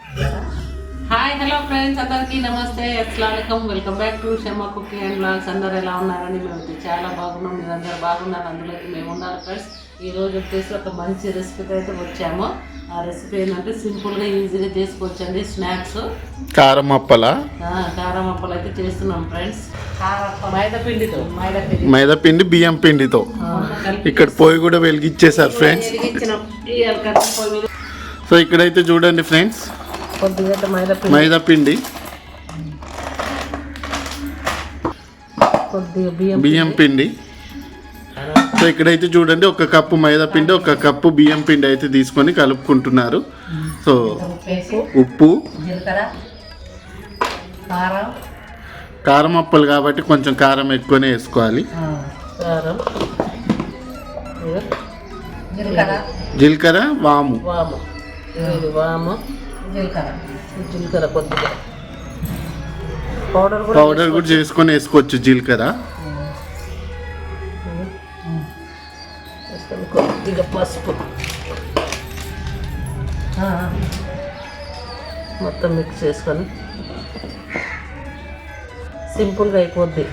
Hi hello friends అందరికీ నమస్తే. అస్సలం welcome back to Sharma cooking and vlogs అందరు ఎలా ఉన్నారని మేము అయితే చాలా బాగున్నాం. మీరు అందరు బాగున్నారు. అందులోకి మేము ఉండాలి ఫ్రెండ్స్ ఈ రోజు వచ్చేసి ఒక మంచి రెసిపీతో అయితే వచ్చాము. ఆ రెసిపీ ఏంటంటే సింపుల్గా ఈజీగా చేసుకోవచ్చండి. స్నాక్స్ కారం అప్పల. కారం అప్పలు అయితే చేస్తున్నాం ఫ్రెండ్స్ మైదా పిండితో మైదా పిండి మైదా పిండి బియ్యం పిండితో ఇక్కడ పొయ్యి కూడా వెలిగించేశారు ఫ్రెండ్స్ సో ఇక్కడైతే చూడండి ఫ్రెండ్స్ కొద్దిగా అయితే మైదా పిండి. మైదా పిండి. కొద్దిగా బియ్యం బియ్యం పిండి. సో ఇక్కడైతే చూడండి ఒక కప్పు మైదా పిండి ఒక కప్పు బియ్యం పిండి అయితే తీసుకొని కలుపుకుంటున్నారు. సో ఉప్పు కారం. అప్పలు కాబట్టి కొంచెం కారం ఎక్కువనే వేసుకోవాలి. జీలకర్ర. వాము. వాము. జీలకర్ర. జీలకర్ర కొద్దిగా. పౌడర్ కూడా పౌడర్ కూడా చేసుకొని వేసుకోవచ్చు జీలకర్ర. కొద్దిగా పసుపు. మొత్తం మిక్స్ చేసుకొని. సింపుల్గా అయిపోద్ది.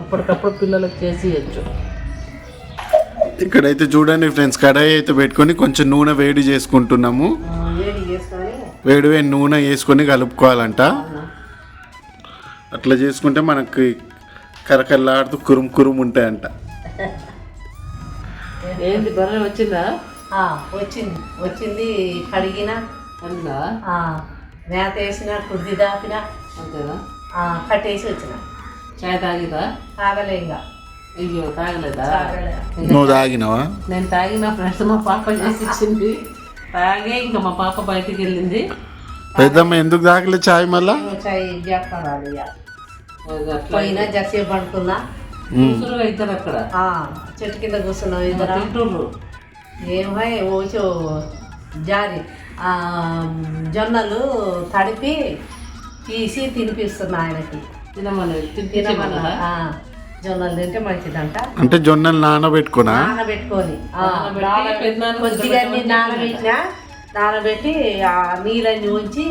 అప్పటికప్పుడు పిల్లలకు చేసి ఇవ్వచ్చు ఇక్కడైతే చూడండి ఫ్రెండ్స్ కడాయి అయితే పెట్టుకొని కొంచెం నూనె వేడి చేసుకుంటున్నాము. వేడి చేసుకొని వేడి వేడి నూనె వేసుకొని కలుపుకోవాలంట. అట్లా చేసుకుంటే మనకి కరకరలాడుతూ కురుం కురుం ఉంటాయంట. ఏంది బర్రె వచ్చిందా? ఆ, వచ్చింది. వచ్చింది కడిగిన ఆ, మేత వేసిన కుర్ది దాపిన అంతేనా? ఆ, కట్టేసి వచ్చిన. చాయ్ తాగిదా? తాగలే ఇంకా. అయ్యో తాగలేదా? తాగలే. నువ్వు తాగినావా? నేను తాగిన ఫ్రెండ్స్ మా పాప చేసి ఇచ్చింది. తాగే ఇంకా మా పాప బయటికి వెళ్ళింది. పెద్దమ్మ ఎందుకు తాగలే చాయ్ మళ్ళా? చాయ్ చేస్తాను పోయినా జర్సీ పడుకున్నా. ఇద్దరు అక్కడ. ఆ, చెట్టు కింద కూర్చున్నాం ఇద్దరు తింటుండ్రు ఏమో ఓచో జారి ఆ, జొన్నలు తడిపి తీసి తినిపిస్తున్నా ఆయనకి. తినమని ఆ, జొన్నలు తింటే మంచిదంట. అంటే జొన్నలు నానబెట్టుకున్నా నానబెట్టుకొని. ఆ, నానబెట్టి కొద్దిగా అన్ని నానబెట్టినా నానబెట్టి ఆ నీళ్ళని ఉంచి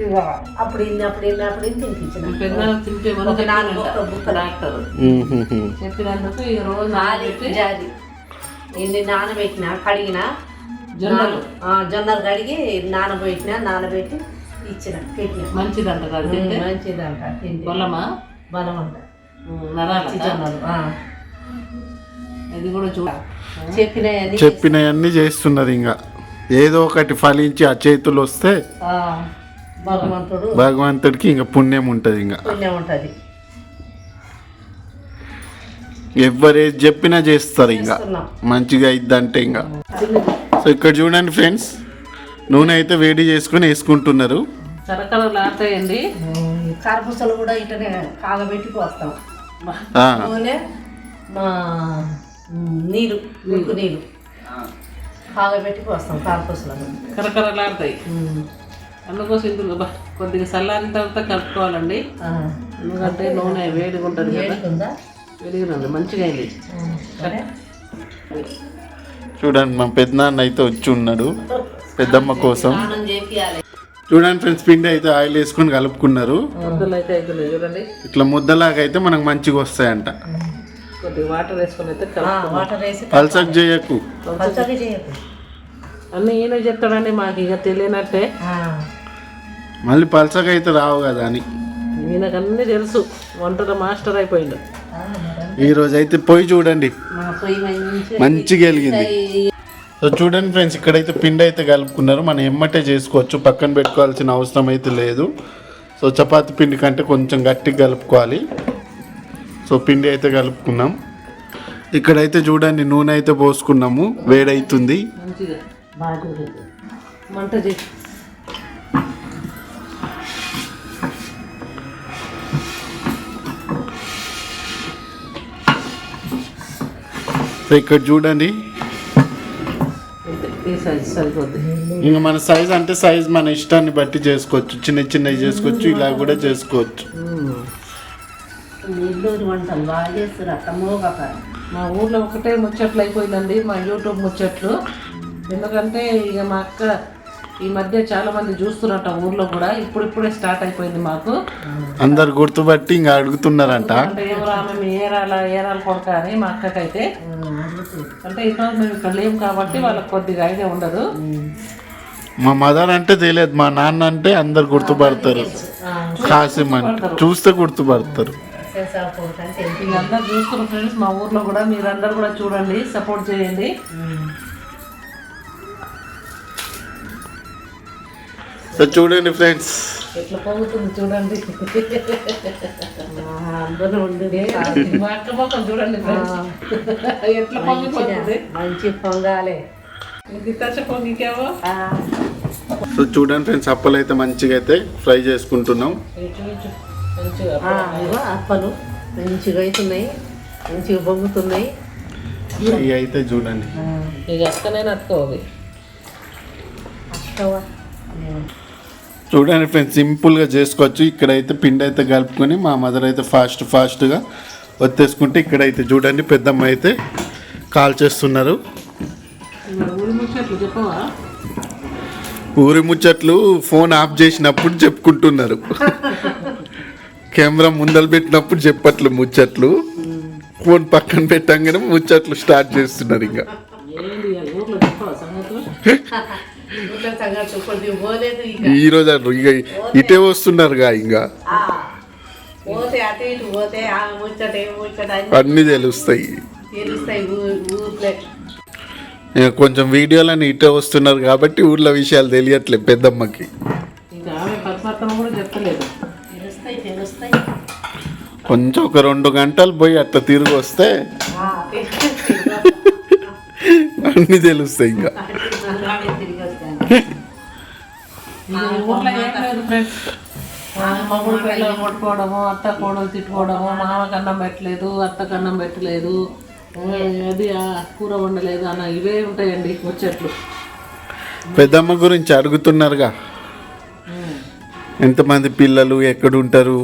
ఇక అప్పుడు ఇన్ని అప్పుడు ఇన్ని అప్పుడు ఇన్ని తినిపించిన. పెద్దనాన్న తింటే మనం ఒక నాలుగు బుక్కలు బుక్కలు. Doctor hmm. చెప్పినందుకు ఈ రోజు నాది నానబెట్టి జారి ఇన్ని నానబెట్టిన కడిగిన జొన్నలు. ఆ, జొన్నలు కడిగి నానబెట్టిన నానబెట్టి ఇచ్చిన పెట్టిన. మంచిదంట కదా తింటే? మంచిదంట తింటే. బలమా? బలం అంట ఇది కూడా చూడ చెప్పినవన్నీ చెప్పినవన్నీ చేస్తున్నారు ఇంకా. ఏదో ఒకటి ఫలించి ఆ చేతులు వస్తే భగవంతుడు భగవంతుడికి ఇంకా పుణ్యం ఉంటుంది ఇంకా. పుణ్యం ఉంటుంది. ఎవరేది చెప్పినా చేస్తారు ఇంకా. మంచిగా అయిద్దంటే ఇంకా. సో ఇక్కడ చూడండి ఫ్రెండ్స్ నూనె అయితే వేడి చేసుకొని వేసుకుంటున్నారు. కరపూసలు కూడా ఇట్లనే కాగబెట్టి పోస్తాం. నూనె మా నీరు ఉప్పు నీరు. కాగబెట్టి పోస్తాం కరపూసలను కరకరలు ఆడతాయి అందుకోసం ఇందులో బా కొద్దిగా చల్లారిన తర్వాత కలుపుకోవాలండి. ఎందుకంటే నూనె వేడిగా ఉంటుంది కదా. వేడిగా మంచిగా అయింది. సరే. చూడండి మా పెద్దనాన్న అయితే వచ్చి ఉన్నాడు. పెద్దమ్మ కోసం. చూడండి ఫ్రెండ్స్ పిండి అయితే ఆయిల్ వేసుకొని కలుపుకున్నారు. చూడండి. ఇట్లా ముద్దలాగా అయితే మనకు మంచిగా వస్తాయంట. వాటర్ వేసుకొని అయితే పల్సక్ చేయకు. అన్నీ ఈయన చెప్తాడండి మాకు ఇక తెలియనట్టే. మళ్ళీ పల్సగా అయితే రావు కదా అని. ఈయనకు అన్నీ తెలుసు. వంటలో మాస్టర్ అయిపోయిండు. ఈ రోజు అయితే చూడండి. పొయ్యి మంచి మంచిగా వెలిగింది. సో చూడండి ఫ్రెండ్స్ ఇక్కడైతే పిండి అయితే కలుపుకున్నారు. మనం ఎమ్మటే చేసుకోవచ్చు. పక్కన పెట్టుకోవాల్సిన అవసరం అయితే లేదు. సో చపాతి పిండి కంటే కొంచెం గట్టిగా కలుపుకోవాలి. సో పిండి అయితే కలుపుకున్నాం. ఇక్కడైతే చూడండి నూనె అయితే పోసుకున్నాము. సో ఇక్కడ చూడండి సైజ్ సరిపోద్ది. ఇంకా మన సైజ్ అంటే సైజ్ మన ఇష్టాన్ని బట్టి చేసుకోవచ్చు. చిన్న చిన్నవి చేసుకోవచ్చు ఇలా కూడా చేసుకోవచ్చు. నెల్లూరు వంటలు బాగా చేస్తారు అత్తమ్మో కాక మా ఊర్లో ఒకటే ముచ్చట్లు అయిపోయిందండి మా యూట్యూబ్ ముచ్చట్లు. ఎందుకంటే ఇక మా అక్క ఈ మధ్య చాలా మంది చూస్తున్నట్ట ఊర్లో కూడా ఇప్పుడిప్పుడే స్టార్ట్ అయిపోయింది మాకు. అందరు గుర్తుపట్టి ఇంకా అడుగుతున్నారంట. అంటే ఎవరు ఆమె మీ ఏరాల ఏరాల కొడక అని మా అక్కకైతే. అంటే ఇంకా మేము ఇక్కడ లేము కాబట్టి వాళ్ళకి కొద్దిగా ఐడియా ఉండదు. మా మదర్ అంటే తెలియదు మా నాన్న అంటే అందరు గుర్తుపడతారు. కాసిం అంటే చూస్తే గుర్తుపడతారు. వీళ్ళందరూ చూస్తున్న ఫ్రెండ్స్ మా ఊర్లో కూడా మీరందరూ కూడా చూడండి సపోర్ట్ చేయండి. సో చూడండి ఫ్రెండ్స్ ఎట్లా పొంగుతుంది చూడండి. అందరూ ఉండి మా అక్క మొక్కలు చూడండి ఎట్లా పొంగిపోతుంది మంచి పొంగాలే. సో చూడండి ఫ్రెండ్స్ అప్పలు అయితే మంచిగా అయితే ఫ్రై చేసుకుంటున్నాం. అప్పలు. మంచిగా అవుతున్నాయి. మంచిగా పొంగుతున్నాయి. అయితే చూడండి. ఇక అక్కనే నట్టుకోవాలి. అక్కవ. చూడండి ఫ్రెండ్స్ సింపుల్గా చేసుకోవచ్చు. ఇక్కడైతే పిండి అయితే కలుపుకొని మా మదర్ అయితే ఫాస్ట్ ఫాస్ట్గా వచ్చేసుకుంటే ఇక్కడైతే చూడండి పెద్దమ్మ అయితే కాల్ చేస్తున్నారు. ఊరి ముచ్చట్లు ఫోన్ ఆఫ్ చేసినప్పుడు చెప్పుకుంటున్నారు. కెమెరా ముందలు పెట్టినప్పుడు చెప్పట్లు ముచ్చట్లు. ఫోన్ పక్కన పెట్టంగానే ముచ్చట్లు స్టార్ట్ చేస్తున్నారు ఇంకా. ఈ రోజు ఇక ఇటే వస్తున్నారుగా ఇంకా. అన్ని తెలుస్తాయి. కొంచెం వీడియోలని ఇటే వస్తున్నారు కాబట్టి ఊర్లో విషయాలు తెలియట్లేదు పెద్దమ్మకి. కొంచెం ఒక రెండు గంటలు పోయి అట్లా తిరిగి వస్తే. అన్నీ తెలుస్తాయి ఇంకా. ఊర్లో ఏం లేదు. ఫ్రెండ్స్ మగుడు పిల్లలు కొట్టుకోవడము అత్త కోడలు తిట్టుకోవడము మామకి అన్నం పెట్టలేదు అత్తకు అన్నం పెట్టలేదు. అది ఆ కూర వండలేదు అన్న ఇవే ఉంటాయండి ముచ్చట్లు. పెద్దమ్మ గురించి అడుగుతున్నారుగా. ఎంతమంది పిల్లలు ఎక్కడుంటారు?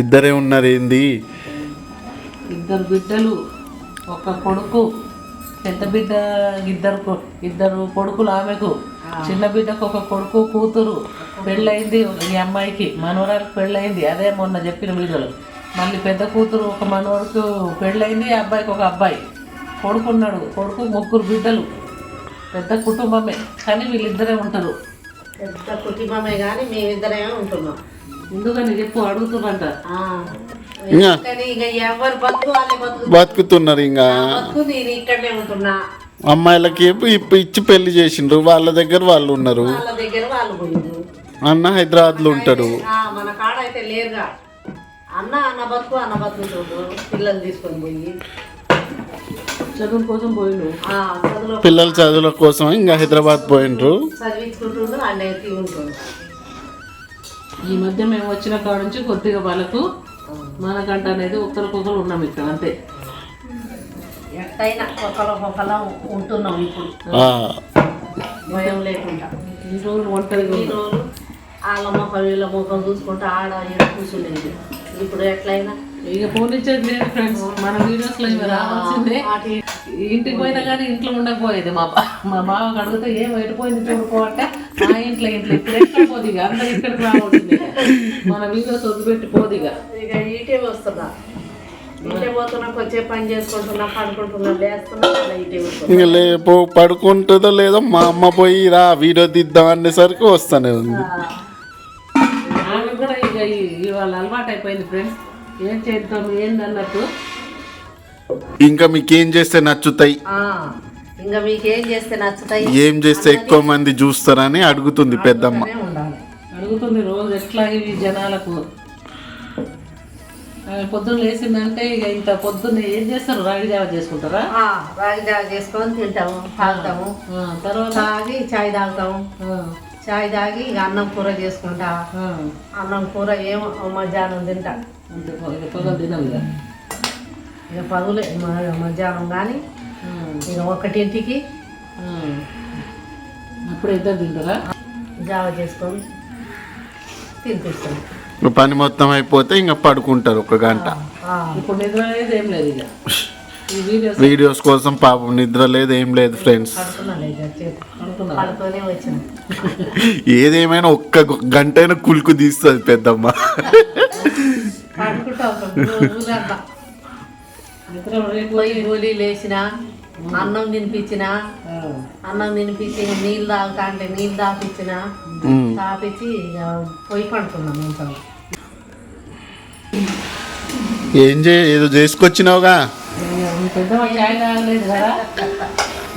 ఇద్దరే ఉన్నారు ఏంది ఇద్దరు బిడ్డలు ఒక కొడుకు పెద్ద బిడ్డ ఇద్దరు ఇద్దరు కొడుకులు ఆమెకు. చిన్న బిడ్డకు ఒక కొడుకు కూతురు పెళ్ళయింది. ఈ అమ్మాయికి మనవరాలకు పెళ్ళయింది. అదే మొన్న చెప్పిన వీడియోలో. మళ్ళీ పెద్ద కూతురు ఒక మనవరకు పెళ్ళయింది. అబ్బాయికి ఒక అబ్బాయి. కొడుకున్నాడు. కొడుకు ముగ్గురు బిడ్డలు. పెద్ద కుటుంబమే. కానీ వీళ్ళిద్దరే ఉంటారు. పెద్ద కుటుంబమే కానీ మేమిద్దరేమే ఉంటున్నాం. ఎందుకని చెప్పు ఇంకా బతుకుతున్నారు ఇంకా అమ్మాయిలకి ఇచ్చి పెళ్ళి చేసిండ్రు. వాళ్ళ దగ్గర వాళ్ళు ఉన్నారు. వాళ్ళ దగ్గర వాళ్ళు పోయిండు అన్న హైదరాబాద్లో ఉంటాడు. ఆ, మన కాడ అయితే లేరుగా. అన్న అన్న బతుకు అన్న బతుకు చూడు పిల్లలు తీసుకొని పోయి. చదువు కోసం పోయిండు. ఆ, చదువులో పిల్లల చదువుల కోసం ఇంకా హైదరాబాద్ పోయిండ్రు. ఈ మధ్య మేము వచ్చిన కాడ నుంచి కొద్దిగా వాళ్ళకు మనకంట అనేది ఒకరికొకరు ఉన్నాం ఇక్కడ అంతే. ఎట్టయినా ఒకళ్ళ ఉంటున్నాం ఇప్పుడు. భయం లేకుండా. ఈ రోజులు ఒంటరిగా ఈ రోజు వాళ్ళ ముఖం వీళ్ళ ముఖం చూసుకుంటూ ఆడ ఈడ కూర్చుండేది ఇప్పుడు ఎట్లయినా? ఇక ఫోన్ ఇచ్చేది లేదు ఫ్రెండ్స్ మన వీడియోస్లో ఇవి రావాల్సిందే. ఇంటికి పోయినా కానీ ఇంట్లో ఉండకపోయేది మా బా మా బావకి అడిగితే ఏం ఎటుపోయింది చూడుకో అంటే మా ఇంట్లో ఇంట్లో ఇప్పుడు అందరు ఇక్కడికి రావాల్సిందే మన వీడియోస్ వదిలిపెట్టి పోదు ఇక. లేపో పడుకుంటుందో లేదో మా అమ్మ పోయి రా వీడియో తీద్దాం అనేసరికి వస్తానే ఉంది. ఆమె కూడా ఇక ఈ- ఇవాళ అలవాటు అయిపోయింది ఫ్రెండ్స్ ఏం చేద్దాం ఇంకా మీకు ఏం చేస్తే నచ్చుతాయి? ఆ, ఇంకా మీకేం చేస్తే నచ్చుతాయి? ఏం చేస్తే ఎక్కువ మంది చూస్తారని అడుగుతుంది పెద్దమ్మ. అడుగుతుంది రోజు ఎట్లా ఇవి జనాలకు? పొద్దున్న లేచిందంటే ఇక ఇంత పొద్దున్న ఏం చేస్తారు? రాగి జావ చేసుకుంటారా? ఆ, రాగి జావ చేసుకొని తింటాము తాగుతాము. తర్వాత? తాగి చాయ్ తాగుతాము. చాయ్ తాగి ఇక అన్నం కూర చేసుకుంటా. అన్నం కూర ఏమో మధ్యాహ్నం తింటా. పొగలు తినాలి ఇక. మ- మధ్యాహ్నం కానీ ఇక ఒకటింటికి. అప్పుడు ఇద్దరు తింటారా? జావ చేసుకొని తినిపిస్తాం. పని మొత్తం అయిపోతే ఇంకా పడుకుంటారు ఒక గంట. ఆ, ఇప్పుడు నిద్ర అనేది ఏం లేదు ఇక. వీడియోస్ కోసం పాపం నిద్ర లేదు ఏం లేదు ఫ్రెండ్స్ ఏదేమైనా ఒక్క గంట అయినా కులుకు తీస్తుంది పెద్దమ్మ. నిద్ర లేచిన? అన్నం తినిపించిన? అన్నం తినిపించి నీళ్ళు తాగుతా అంటే నీళ్ళు తాపించిన. తాపించి ఇక పోయి పడుకున్నాం ఇంకా ఏం చే ఏదో చేసుకొచ్చినావుగా? పెద్దమ్మ చాయ్ తాగలేదు కదా?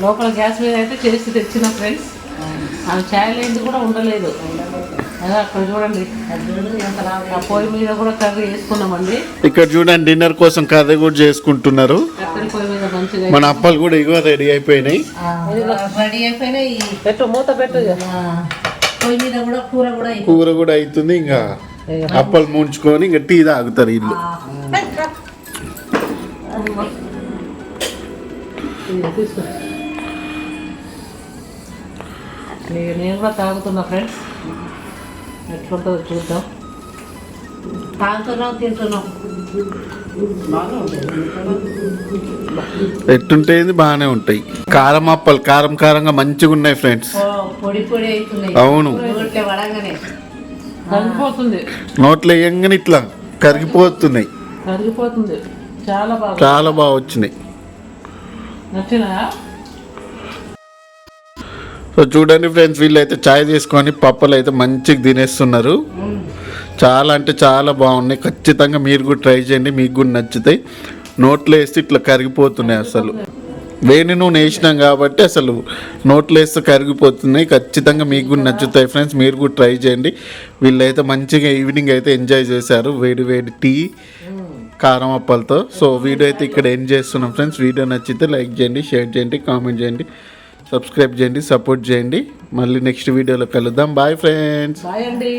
లోపల గ్యాస్ మీద అయితే చేసి తెచ్చిన ఫ్రెండ్స్. ఆమె చాయ్ లేనిది కూడా ఉండలేదు. అక్కడ చూడండి. ఎంత లాభం ఆ పొయ్యి మీద కూడా కర్రీ వేసుకున్నామండి. ఇక్కడ చూడండి డిన్నర్ కోసం కర్రీ కూడా చేసుకుంటున్నారు. మన అప్పలు కూడా ఇగో రెడీ అయిపోయినాయి. రెడీ అయిపోయినాయి. పెట్టు మూత పెట్టు ఇక. ఆ, పొయ్యి మీద కూడా కూర కూడా అయిపోయింది. కూర కూడా అవుతుంది ఇంకా అప్పలు ముంచుకొని ఇంకా టీ తాగుతారు ఇల్లు. నేను కూడా తాగుతున్నా ఫ్రెండ్స్ ఎట్లుంటుందో చూద్దాం. తాగుతున్నాం తింటున్నాం ఎట్టుంటేది బాగానే ఉంటాయి. కారం అప్పలు కారం కారంగా మంచిగా ఉన్నాయి ఫ్రెండ్స్ పొడి పొడి అవుతున్నాయి. అవును. నోట్లో పడంగానే. కరిగిపోతుంది. నోట్లో వేయంగానే ఇట్లా కరిగిపోతున్నాయి. కరిగిపోతుంది. చాలా బాగా చాలా బాగా వచ్చినాయి. నచ్చినా సో చూడండి ఫ్రెండ్స్ వీళ్ళైతే చాయ్ తీసుకొని పప్పలు అయితే మంచిగా తినేస్తున్నారు. చాలా అంటే చాలా బాగున్నాయి. ఖచ్చితంగా మీరు కూడా ట్రై చేయండి మీకు కూడా నచ్చుతాయి. నోట్లో వేస్తే ఇట్లా కరిగిపోతున్నాయి అసలు. వేణి నూనె వేసినాం కాబట్టి అసలు నోట్లో వేస్తే కరిగిపోతున్నాయి. ఖచ్చితంగా మీకు కూడా నచ్చుతాయి ఫ్రెండ్స్ మీరు కూడా ట్రై చేయండి. వీళ్ళైతే మంచిగా ఈవినింగ్ అయితే ఎంజాయ్ చేశారు. వేడి వేడి టీ కారం అప్పలతో. సో వీడియో అయితే ఇక్కడ ఎండ్ చేస్తున్నాం ఫ్రెండ్స్. వీడియో నచ్చితే లైక్ చేయండి షేర్ చేయండి కామెంట్ చేయండి. సబ్స్క్రైబ్ చేయండి సపోర్ట్ చేయండి. మళ్ళీ నెక్స్ట్ వీడియోలో కలుద్దాం. Bye friends. బాయ్ అండి.